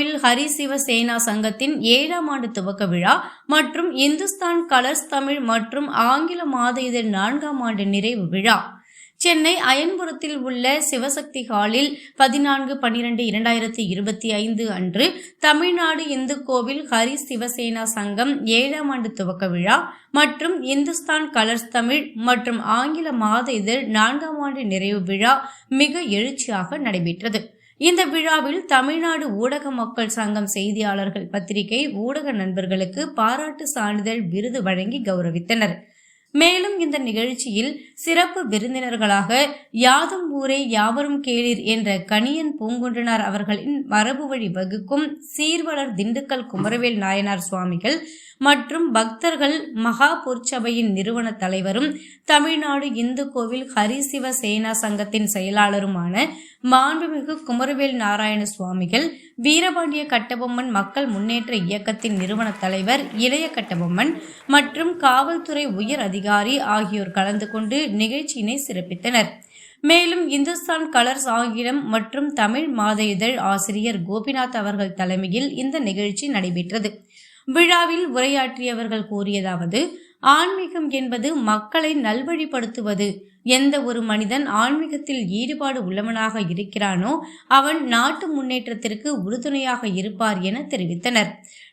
கோவில் ஹரி சிவ சேனா சங்கத்தின் ஏழாம் ஆண்டு துவக்க விழா மற்றும் இந்துஸ்தான் கலர்ஸ் தமிழ் மற்றும் ஆங்கில மாத இதழ் நான்காம் ஆண்டு நிறைவு விழா. சென்னை அயன்புரத்தில் உள்ள சிவசக்தி ஹாலில் பதினான்கு பன்னிரண்டு இரண்டாயிரத்தி இருபத்தி ஐந்து அன்று தமிழ்நாடு இந்து கோவில் ஹரி சிவசேனா சங்கம் ஏழாம் ஆண்டு துவக்க விழா மற்றும் இந்துஸ்தான் கலர்ஸ் தமிழ் மற்றும் ஆங்கில மாத இதழ் நான்காம் ஆண்டு நிறைவு விழா மிக எழுச்சியாக நடைபெற்றது. இந்த விழாவில் தமிழ்நாடு ஊடக மக்கள் சங்கம் செய்தியாளர்கள் பத்திரிகை ஊடக நண்பர்களுக்கு பாராட்டு சான்றிதழ் விருது வழங்கி கௌரவித்தனர். மேலும் இந்த நிகழ்ச்சியில் சிறப்பு விருந்தினர்களாக யாதும் ஊரே யாவரும் கேளீர் என்ற கணியன் பூங்குன்றனார் அவர்களின் மரபு வழி வகுக்கும் சீர்வளர் திண்டுக்கல் குமரவேல் நாயனார் சுவாமிகள் மற்றும் பக்தர்கள் மகா பொற்சபையின் நிறுவன தலைவரும் தமிழ்நாடு இந்து கோவில் ஹரிசிவ சேனா சங்கத்தின் செயலாளருமான மாண்புமிகு குமரவேல் நாராயண சுவாமிகள் வீரபாண்டிய கட்டபொம்மன் மக்கள் முன்னேற்ற இயக்கத்தின் நிறுவன தலைவர் இளைய கட்டபொம்மன் மற்றும் காவல்துறை உயர் அதிகாரி ஆகியோர் கலந்து கொண்டு நிகழ்ச்சியினை சிறப்பித்தனர். மேலும் இந்துஸ்தான் கலர்ஸ் ஆங்கிலம் மற்றும் தமிழ் மாத இதழ் ஆசிரியர் கோபிநாத் அவர்கள் தலைமையில் இந்த நிகழ்ச்சி நடைபெற்றது. விழாவில் உரையாற்றியவர்கள் கூறியதாவது ஆன்மீகம் என்பது மக்களை நல்வழிப்படுத்துவது எந்த ஒரு மனிதன் ஆன்மீகத்தில் ஈடுபாடு உள்ளவனாக இருக்கிறானோ அவன் நாட்டு முன்னேற்றத்திற்கு உறுதுணையாக இருப்பார் என தெரிவித்தனர்.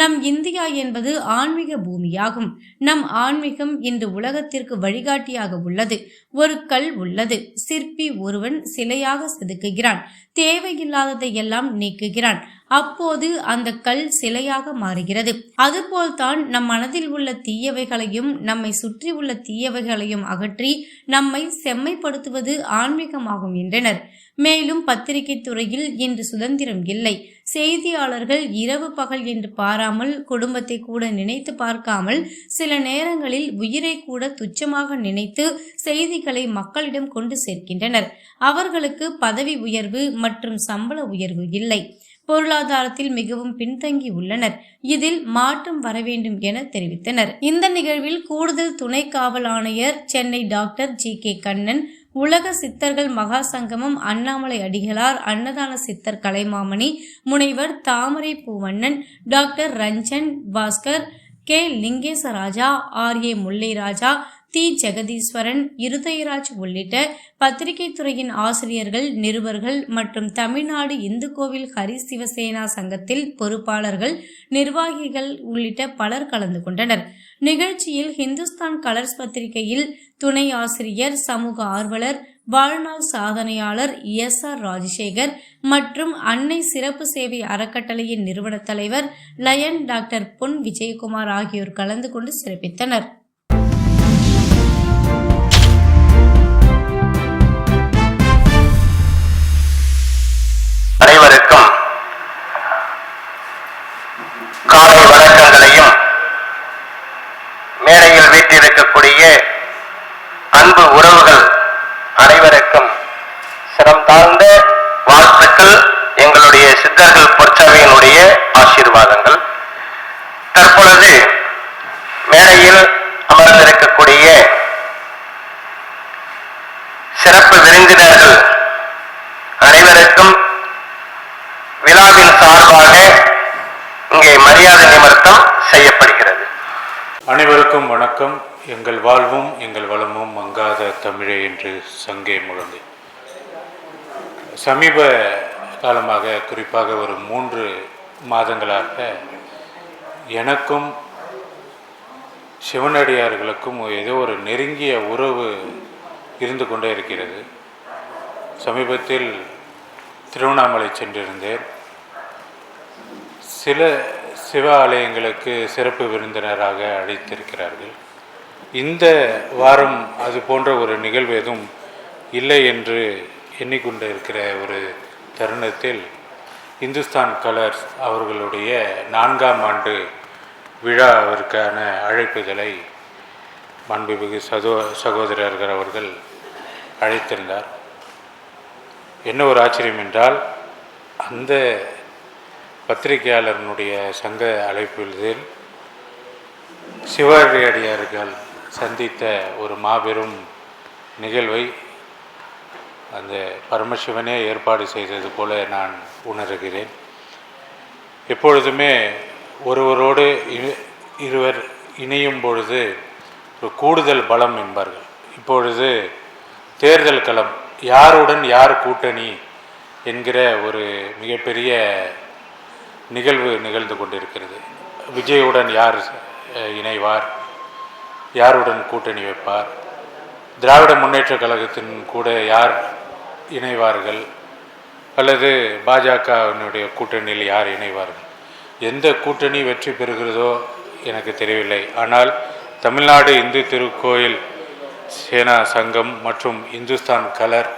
நம் இந்தியா என்பது ஆன்மீக பூமியாகும். நம் ஆன்மீகம் இன்று உலகத்திற்கு வழிகாட்டியாக உள்ளது. ஒரு கல் உள்ளது. சிற்பி ஒருவன் சிலையாக செதுக்குகிறான். தேவையில்லாததை எல்லாம் நீக்குகிறான். அப்போது அந்த கல் சிலையாக மாறுகிறது. அதுபோல்தான் நம் மனதில் உள்ள தீயவைகளையும் நம்மை சுற்றி உள்ள தீயவைகளையும் அகற்றி நம்மை செம்மைப்படுத்துவது ஆன்மீகமாகும் என்றனர். மேலும் பத்திரிகை துறையில் இன்று சுதந்திரம் இல்லை. செய்தியாளர்கள் இரவு பகல் என்று பாராமல் குடும்பத்தை கூட நினைத்து பார்க்காமல் சில நேரங்களில் உயிரை கூட துச்சமாக நினைத்து செய்திகளை மக்களிடம் கொண்டு சேர்க்கின்றனர். அவர்களுக்கு பதவி உயர்வு மற்றும் சம்பள உயர்வு இல்லை. பொருளாதாரத்தில் மிகவும் பின்தங்கி உள்ளனர். இதில் மாற்றம் வர வேண்டும் என தெரிவித்தனர். இந்த நிகழ்வில் கூடுதல் துணை காவல் ஆணையர் Chennai doctor G K Kannan உலக சித்தர்கள் மகா சங்கமம் அண்ணாமலை அடிகளார் அன்னதான சித்தர் கலைமாமணி முனைவர் Thamarai Poovannan doctor Ranjan Bhaskar K Lingesaraja R A Mullairaja தி ஜெகதீஸ்வரன் இருதயராஜ் உள்ளிட்ட பத்திரிகை துறையின் ஆசிரியர்கள் நிருபர்கள் மற்றும் தமிழ்நாடு இந்து கோவில் ஹரி சிவசேனா சங்கத்தில் பொறுப்பாளர்கள் நிர்வாகிகள் உள்ளிட்ட பலர் கலந்து கொண்டனர். நிகழ்ச்சியில் ஹிந்துஸ்தான் கலர்ஸ் பத்திரிகையில் துணை ஆசிரியர் சமூக ஆர்வலர் வாழ்நாள் சாதனையாளர் எஸ் ஆர் ராஜசேகர் மற்றும் அன்னை சிறப்பு சேவை அறக்கட்டளையின் நிறுவன தலைவர் லயன் டாக்டர் பொன் விஜயகுமார் ஆகியோர் கலந்து கொண்டு சிறப்பித்தனர். சங்கே முழங்கு. சமீப காலமாக குறிப்பாக ஒரு மூன்று மாதங்களாக எனக்கும் சிவனடியார்களுக்கும் ஏதோ ஒரு நெருங்கிய உறவு இருந்து கொண்டே இருக்கிறது. சமீபத்தில் திருவண்ணாமலை சென்றிருந்தேன். சில சிவ ஆலயங்களுக்கு சிறப்பு விருந்தினராக அழைத்திருக்கிறார்கள். இந்த வாரம் அது போன்ற ஒரு நிகழ்வு எதுவும் இல்லை என்று எண்ணிக்கொண்டு இருக்கிற ஒரு தருணத்தில் இந்துஸ்தான் கலர்ஸ் அவர்களுடைய நான்காம் ஆண்டு விழாவிற்கான அழைப்புதலை மாண்புமிகு சகோ சகோதரர்கள் அவர்கள் அழைத்திருந்தார். என்ன ஒரு ஆச்சரியம் என்றால் அந்த பத்திரிகையாளர்களுடைய சங்க அழைப்பில் சிவாடியார்கள் சந்தித்த ஒரு மாபெரும் நிகழ்வை அந்த பரமசிவனே ஏற்பாடு செய்தது போல நான் உணர்கிறேன். எப்பொழுதுமே ஒருவரோடு இ- இருவர் இணையும் பொழுது ஒரு கூடுதல் பலம் என்பார்கள். இப்பொழுது தேர்தல் களம் யாருடன் யார் கூட்டணி என்கிற ஒரு மிகப்பெரிய நிகழ்வு நிகழ்ந்து கொண்டிருக்கிறது. விஜயுடன் யார் இணைவார்? யாருடன் கூட்டணி வைப்பார்? திராவிட முன்னேற்றக் கழகத்தின் கூட யார் இணைவார்கள்? அல்லது பாஜகவினுடைய கூட்டணியில் யார் இணைவார்கள்? எந்த கூட்டணி வெற்றி பெறுகிறதோ எனக்கு தெரியவில்லை. ஆனால் தமிழ்நாடு இந்து திருக்கோயில் சேனா சங்கம் மற்றும் இந்துஸ்தான் கலர்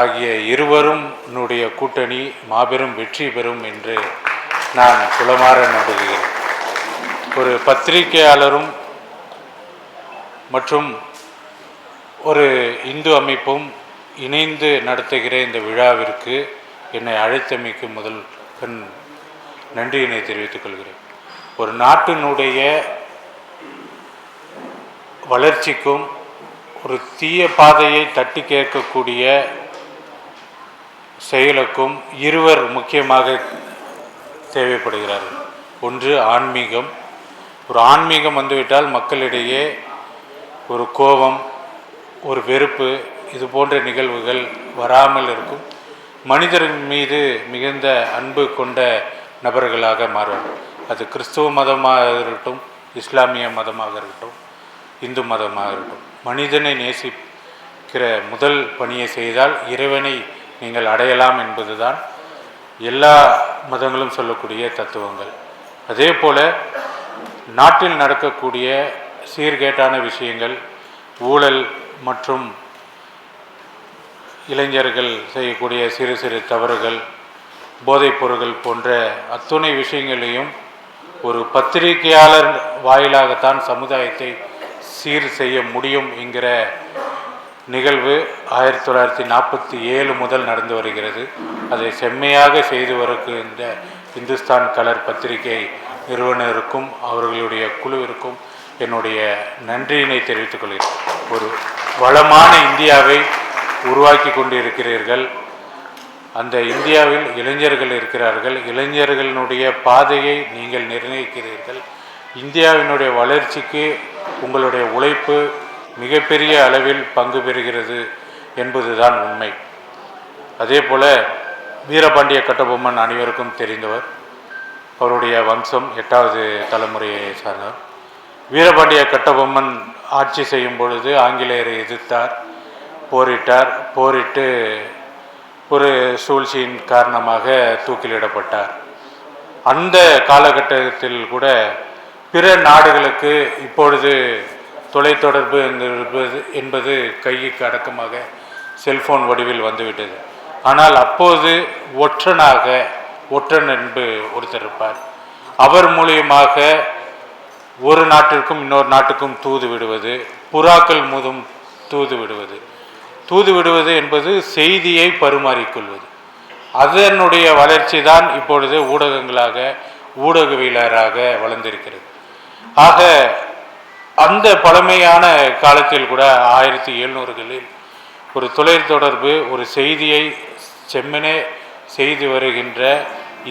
ஆகிய இருவரும் என்னுடைய கூட்டணி மாபெரும் வெற்றி பெறும் என்று நான் குளமாற நம்புகிறேன். ஒரு பத்திரிகையாளரும் மற்றும் ஒரு இந்து அமைப்பும் இணைந்து நடத்துகிற இந்த விழாவிற்கு என்னை அழைத்தமைக்கு முதல் கண் நன்றியினை தெரிவித்துக் கொள்கிறேன். ஒரு நாட்டினுடைய வளர்ச்சிக்கும் ஒரு தீய பாதையை தட்டி கேட்கக்கூடிய செயலுக்கும் இருவர் முக்கியமாக தேவைப்படுகிறார்கள். ஒன்று ஆன்மீகம். ஒரு ஆன்மீகம் வந்துவிட்டால் மக்களிடையே ஒரு கோபம் ஒரு வெறுப்பு இது போன்ற நிகழ்வுகள் வராமல் இருக்கும். மனிதரின் மீது மிகுந்த அன்பு கொண்ட நபர்களாக மாறுவார்கள் அது கிறிஸ்துவ மதமாக இருக்கட்டும் இஸ்லாமிய மதமாக இருக்கட்டும் இந்து மதமாக இருக்கட்டும். மனிதனை நேசிக்கிற முதல் பணியை செய்தால் இறைவனை நீங்கள் அடையலாம் என்பதுதான் எல்லா மதங்களும் சொல்லக்கூடிய தத்துவங்கள். அதே போல் நாட்டில் நடக்கக்கூடிய சீர்கேட்டான விஷயங்கள் ஊழல் மற்றும் இளைஞர்கள் செய்யக்கூடிய சிறு சிறு தவறுகள் போதைப் பொருட்கள் போன்ற அத்துணை விஷயங்களையும் ஒரு பத்திரிகையாளர் வாயிலாகத்தான் சமுதாயத்தை சீர் செய்ய முடியும் என்கிற நிகழ்வு ஆயிரத்தி தொள்ளாயிரத்தி நாற்பத்தி ஏழு முதல் நடந்து வருகிறது. அதை செம்மையாக செய்து வருகின்ற இந்துஸ்தான் கலர் பத்திரிகை நிறுவனருக்கும் அவர்களுடைய குழுவிற்கும் என்னுடைய நன்றியினை தெரிவித்துக் கொள்கிறேன். ஒரு வளமான இந்தியாவை உருவாக்கி கொண்டிருக்கிறீர்கள் அந்த இந்தியாவில் இளைஞர்கள் இருக்கிறார்கள். இளைஞர்களினுடைய பாதையை நீங்கள் நிர்ணயிக்கிறீர்கள். இந்தியாவினுடைய வளர்ச்சிக்கு உங்களுடைய உழைப்பு மிகப்பெரிய அளவில் பங்கு பெறுகிறது என்பதுதான் உண்மை. அதே போல் வீரபாண்டிய கட்டபொம்மன் அனைவருக்கும் தெரிந்தவர். அவருடைய வம்சம் எட்டாவது தலைமுறையை சார்ந்தவர். வீரபாண்டிய கட்டபொம்மன் ஆட்சி செய்யும் பொழுது ஆங்கிலேயரை எதிர்த்தார். போரிட்டார் போரிட்டு ஒரு சூழ்ச்சியின் காரணமாக தூக்கிலிடப்பட்டார். அந்த காலகட்டத்தில் கூட பிற நாடுகளுக்கு இப்பொழுது தொலைத்தொடர்பு என்பது என்பது கைக்கு அடக்கமாக செல்போன் வடிவில் வந்துவிட்டது. ஆனால் அப்போது ஒற்றனாக ஒற்றன் என்று ஒருத்தர் இருப்பார். அவர் மூலியமாக ஒரு நாட்டிற்கும் இன்னொரு நாட்டுக்கும் தூது விடுவது புறாக்கள் மூதும் தூது விடுவது. தூது விடுவது என்பது செய்தியை பரிமாறிக்கொள்வது. அதனுடைய வளர்ச்சி தான் இப்பொழுது ஊடகங்களாக ஊடகவியலராக வளர்ந்திருக்கிறது. ஆக அந்த பழமையான காலத்தில் கூட ஆயிரத்தி எழுநூறுகளில் ஒரு தொலைத்தொடர்பு ஒரு செய்தியை செம்மனே செய்து வருகின்ற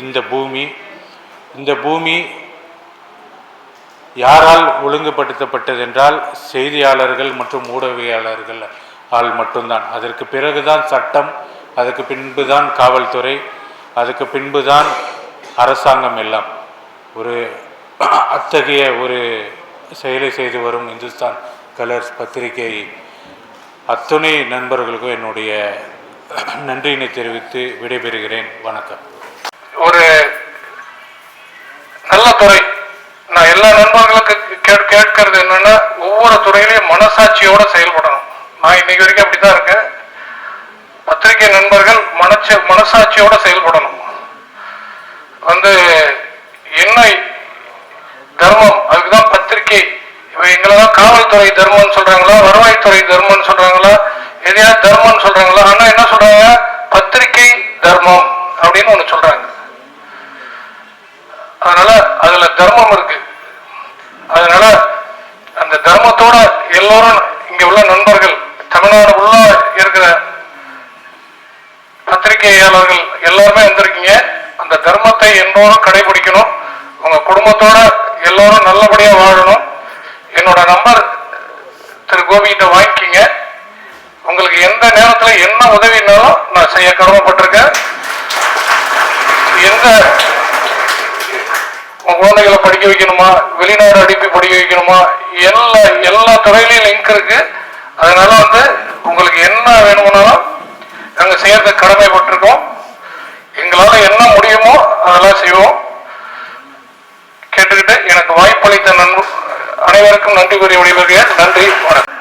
இந்த பூமி இந்த பூமி யாரால் ஒழுங்குபடுத்தப்பட்டதென்றால் செய்தியாளர்கள் மற்றும் ஊடகவியலாளர்கள் ஆள் மட்டும்தான். அதற்கு பிறகுதான் சட்டம் அதுக்கு பின்புதான் காவல்துறை அதுக்கு பின்புதான் அரசாங்கம் எல்லாம். ஒரு அத்தகைய ஒரு செயலை செய்து வரும் இந்துஸ்தான் கலர்ஸ் பத்திரிகை அத்துணை நண்பர்களுக்கும் என்னுடைய நன்றியினை தெரிவித்து விடைபெறுகிறேன். வணக்கம். ஒரு நல்ல துறை. நான் எல்லா நண்பர்களுக்கும் கே- கேட்கறது என்னன்னா ஒவ்வொரு துறையிலையும் மனசாட்சியோட செயல்படணும். நான் இன்னைக்கு வரைக்கும் அப்படிதான் இருக்கேன் பத்திரிகை நண்பர்கள் மனச்ச மனசாட்சியோட செயல்படணும். வந்து என்ன தர்மம்? அதுக்குதான் பத்திரிகை. இவன் எங்களெல்லாம் காவல்துறை தர்மம்னு சொல்றாங்களா? வருவாய்த்துறை தர்மம்னு சொல்றாங்களா? எதையாவது தர்மம்னு சொல்றாங்களா? ஆனா என்ன சொல்றாங்க? பத்திரிகை தர்மம் அப்படின்னு ஒண்ணு சொல்றாங்க. அதனால அதுல தர்மம் இருக்கு அதனால அந்த தர்மத்தோட எல்லோரும் இங்க உள்ள நண்பர்கள் தமிழ்நாடு உள்ள இருக்கிற பத்திரிகையாளர்கள் எல்லாருமே எல்லோரும் கடைபிடிக்கணும். உங்க குடும்பத்தோட எல்லோரும் நல்லபடியா வாழணும். என்னோட நம்பர் திரு கோபிகிட்ட வாங்கிக்கிங்க. உங்களுக்கு எந்த நேரத்துல என்ன உதவினாலும் நான் செய்ய கடமைப்பட்டிருக்கேன். எந்த குழந்தைகளை படிக்க வைக்கணுமா? வெளிநாடு அடிப்பி படிக்க வைக்கணுமா? எல்லா எல்லா துறையிலையும் லிங்க் இருக்கு. அதனால வந்து உங்களுக்கு என்ன வேணும்னாலும் நாங்க செய்யறதுக்கு கடமைப்பட்டிருக்கோம். எங்களால் என்ன அதெல்லாம் செய்வோம். கேட்டுக்கிட்டு எனக்கு வாய்ப்பளித்த நண்பு அனைவருக்கும் நன்றி கூறிய விடைபெறுகிறேன் நன்றி வணக்கம்.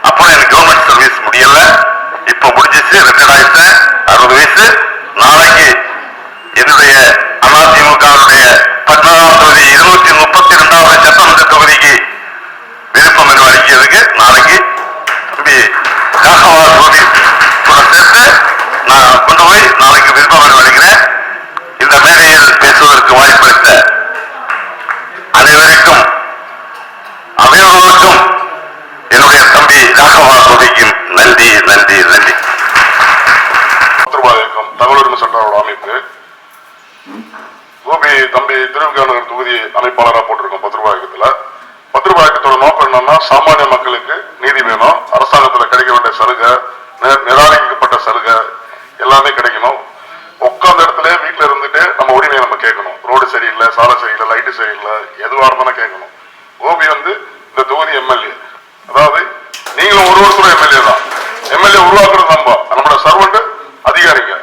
தகவல் அமைப்பு. கோபி தம்பி திருவிக்காநகர் தொகுதி அமைப்பாளராக போட்டிருக்கோம் பத்து ரூபாய் இயக்கத்துல பத்து இயக்கத்தோட நோக்கம் என்னன்னா சாமானிய மக்களுக்கு நீதி வேணும். அரசாங்கத்துல கிடைக்க வேண்டிய சலுகை நிராகரிக்கப்பட்ட சலுகை எல்லாமே கிடைக்கணும். உட்கார்ந்த இடத்துல வீட்டுல இருந்துட்டு நம்ம உரிமையை நம்ம கேட்கணும். ரோடு சரியில்லை சாலை சரியில்லை லைட்டு சரியில்லை எதுவாக இருந்தாலும் கேட்கணும். கோபி வந்து இந்த தொகுதி எம்எல்ஏ. அதாவது நீங்களும் ஒரு ஒருத்தரும் எம்எல்ஏ தான். எம்எல்ஏ உருவாக்குறது நம்ம. நம்மளோட சர்வெண்ட் அதிகாரிங்க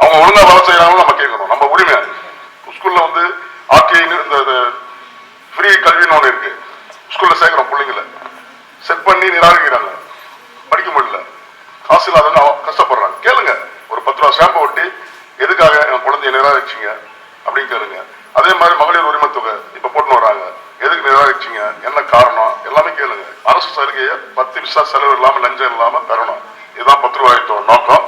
அவங்க ஒழுங்கா வேலை செய்யறாங்க நம்ம கேட்கணும் நம்ம உரிமை ஸ்கூல்ல வந்து ஆர்டிஐன்னு இந்த ஃப்ரீ இருக்கு. ஸ்கூல்ல சேர்க்கிறோம் பிள்ளைங்கள செட் பண்ணி நிராகரிக்கிறாங்க. படிக்க முடியல. காசு இல்லாதவங்க கஷ்டப்படுறாங்க. கேளுங்க. ஒரு பத்து ரூபா ஸ்டாம்பை ஒட்டி எதுக்காக என் குழந்தைய நிராகரிச்சீங்க? அப்படின்னு கேளுங்க. அதே மாதிரி மகளிர் உரிமை தொகை இப்ப போட்டுன்னு வராங்க. எதுக்கு நிராகரிச்சீங்க? என்ன காரணம்? எல்லாமே கேளுங்க. அரசு சலுகையை பத்து விசா செலவு இல்லாம லஞ்சம் இல்லாம தரணும் இதுதான் பத்து ரூபாய் நோக்கம்.